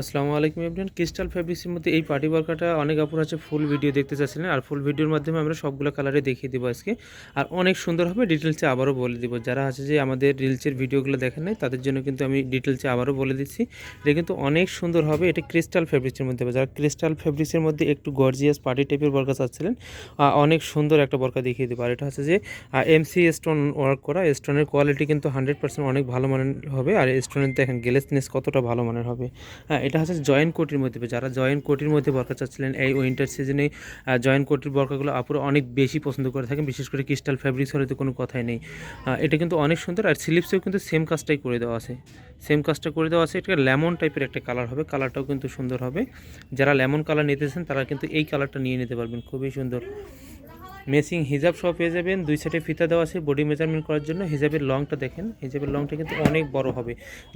আসসালামু আলাইকুম everyone. Crystal ফ্যাব্রিক্সের মধ্যে এই পার্টি ওয়ার্কারটা অনেক আপুর আছে ফুল ভিডিও দেখতে চাচ্ছিলেন আর ফুল ভিডিওর মাধ্যমে আমরা সবগুলো কালারে দেখিয়ে দেবো আজকে। আর অনেক সুন্দর হবে ডিটেলসে আবারও বলে দিব। যারা আছে যে আমাদের রিলসের ভিডিওগুলো দেখেন নাই, তাদের জন্য কিন্তু আমি ডিটেলসে আবারও বলে দিচ্ছি। এটা কিন্তু অনেক সুন্দর হবে। এটা ক্রিস্টাল ফ্যাব্রিক্সের মধ্যে হবে। যারা ক্রিস্টাল ফ্যাব্রিক্সের মধ্যে একটু গর্জিয়াস পার্টি টাইপের বরকা চাচ্ছিলেন অনেক সুন্দর একটা বর্কা দেখিয়ে দেবো। আর এটা হচ্ছে যে এমসি স্টোন ওয়ার্ক করা। স্টোনের কোয়ালিটি কিন্তু হান্ড্রেড পার্সেন্ট অনেক ভালো মানের হবে। আর স্টোনের দেখেন গ্লেসনেস কতটা ভালো মানের হবে। হ্যাঁ এটা হচ্ছে জয়েন্ট কোটির মধ্যে যারা জয়েন্ট কোটির মধ্যে বরকা চাচ্ছিলেন, এই উইন্টার সিজনে জয়েন্ট কোটির বরকাগুলো আপুরা অনেক বেশি পছন্দ করে থাকেন, বিশেষ করে ক্রিস্টাল ফ্যাব্রিক্স হলে তো কোনো কথাই নেই। এটা কিন্তু অনেক সুন্দর, আর স্লিপসেও কিন্তু সেম কাজটাই করে দেওয়া আছে। সেম কাজটা করে দেওয়া আছে এটা লেমন টাইপের একটা কালার হবে কালারটাও কিন্তু সুন্দর হবে। যারা লেমন কালার নিতেছেন তারা কিন্তু এই কালারটা নিয়ে নিতে পারবেন, খুবই সুন্দর। মেসিং হিজাব সব পেয়ে যাবেন। দুই সাইডে ফিতা দেওয়া আছে। বডি মেজারমেন্ট করার জন্য হিজাবের লংটা দেখেন। হিজাবের লংটা কিন্তু অনেক বড় হবে।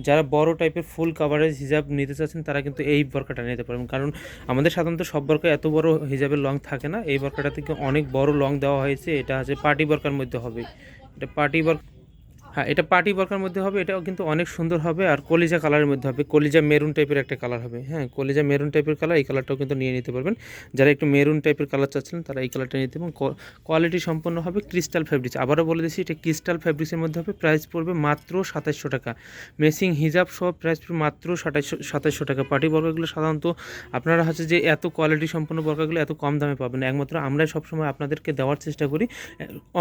যারা বড় টাইপের ফুল কাভারেজ হিজাব নিতে চাচ্ছেন, তারা কিন্তু এই বরকাটা নিতে পারবেন। কারণ আমাদের সাধারণত সব বরকা এত বড় হিজাবের লং থাকে না। এই বরকাটা থেকে অনেক বড় লং দেওয়া হয়েছে। এটা হচ্ছে পার্টি বরকার মধ্যে হবে। এটা পার্টি বর হ্যাঁ এটা পার্টি বরকার মধ্যে হবে, এটাও কিন্তু অনেক সুন্দর হবে, আর কলিজা কালারের মধ্যে হবে। কলিজা মেরুন টাইপের একটা কালার হবে। হ্যাঁ কলিজা মেরুন টাইপের কালার এই কালারটাও কিন্তু নিয়ে নিতে পারবেন। যারা একটু মেরুন টাইপের কালার চাচ্ছিলেন তারা এই কালারটা নিতে এবং কোয়ালিটি সম্পন্ন হবে ক্রিস্টাল ফ্যাব্রিক্স আবারও বলে দিচ্ছি, এটা ক্রিস্টাল ফ্যাব্রিক্সের মধ্যে হবে প্রাইস পড়বে মাত্র সাতাশশো টাকা। মেসিং হিজাব সহ প্রাইস পড়বে মাত্র সাতাশশো সাতাশশো টাকা। পার্টি বর্গাগুলো সাধারণত, আপনারা হচ্ছে যে এত কোয়ালিটি সম্পন্ন বর্গাগুলো এত কম দামে পাবেন। একমাত্র আমরাই সবসময় আপনাদেরকে দেওয়ার চেষ্টা করি,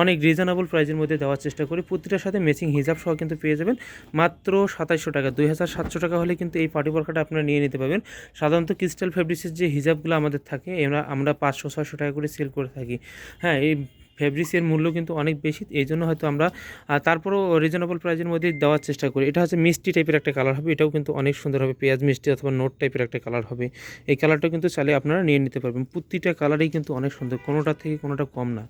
অনেক রিজনেবল প্রাইসের মধ্যে দেওয়ার চেষ্টা করি। প্রতিটার সাথে ম্যাচিং হিজাব সহ কিন্তু পেয়ে যাবেন। মাত্র সাতাইশশো টাকা, দুই হাজার সাতশো টাকা হলে কিন্তু এই পার্টি পরকাটা আপনারা নিয়ে নিতে পারবেন। সাধারণত ক্রিস্টাল ফেব্রিক্সের যে হিজাবগুলো আমাদের থাকে আমরা আমরা পাঁচশো, ছয়শো টাকা করে সেল করে থাকি। হ্যাঁ এই ফেব্রিক্সের মূল্য কিন্তু অনেক বেশি এই জন্য হয়তো আমরা তারপরও রিজনেবল প্রাইসের মধ্যে দেওয়ার চেষ্টা করি। এটা হচ্ছে মিষ্টি টাইপের একটা কালার হবে, এটাও কিন্তু অনেক সুন্দর হবে। পেঁয়াজ মিষ্টি অথবা নোট টাইপের একটা কালার হবে। এই কালারটা কিন্তু চাইলে আপনারা নিয়ে নিতে পারবেন। প্রতিটা কালারই কিন্তু অনেক সুন্দর, কোনোটা থেকে কোনোটা কম না।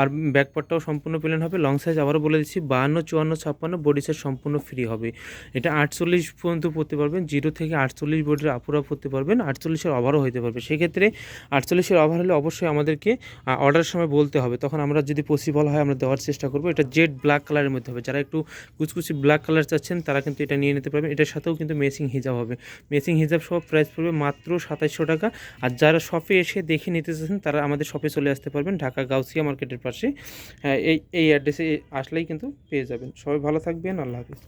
আর ব্যাকপারটাও সম্পূর্ণ প্লেন হবে। লং সাইজ আবারও বলে দিচ্ছি, বাহান্ন, চুয়ান্ন, ছাপ্পান্ন বডি সাইজ সম্পূর্ণ ফ্রি হবে। এটা আটচল্লিশ পর্যন্ত পড়তে পারবেন জিরো থেকে আটচল্লিশ বডির আপুরা পড়তে পারবেন, আটচল্লিশের ওভারও হতে পারবে। সেক্ষেত্রে আটচল্লিশের ওভার হলে অবশ্যই আমাদেরকে অর্ডারের সময় বলতে হবে। তখন আমরা যদি পসিবল হয় আমরা দেওয়ার চেষ্টা করব। এটা জেড ব্ল্যাক কালারের মধ্যে হবে। যারা একটু কুচকুচি ব্ল্যাক কালার চাচ্ছেন তারা কিন্তু এটা নিয়ে নিতে পারবেন। এটার সাথেও কিন্তু মেসিং হিজাব হবে। মেসিং হিজাব সব প্রাইস পড়বে মাত্র সাতাশশো টাকা। আর যারা শপে এসে দেখে নিতে চাচ্ছেন তারা আমাদের শপে চলে আসতে পারবেন ঢাকা গাউসিয়া মার্কেটের পাশে। হ্যাঁ, এই এই অ্যাড্রেসে আসলেই কিন্তু পেয়ে যাবেন। সবাই ভালো থাকবেন। আল্লাহ হাফিজ।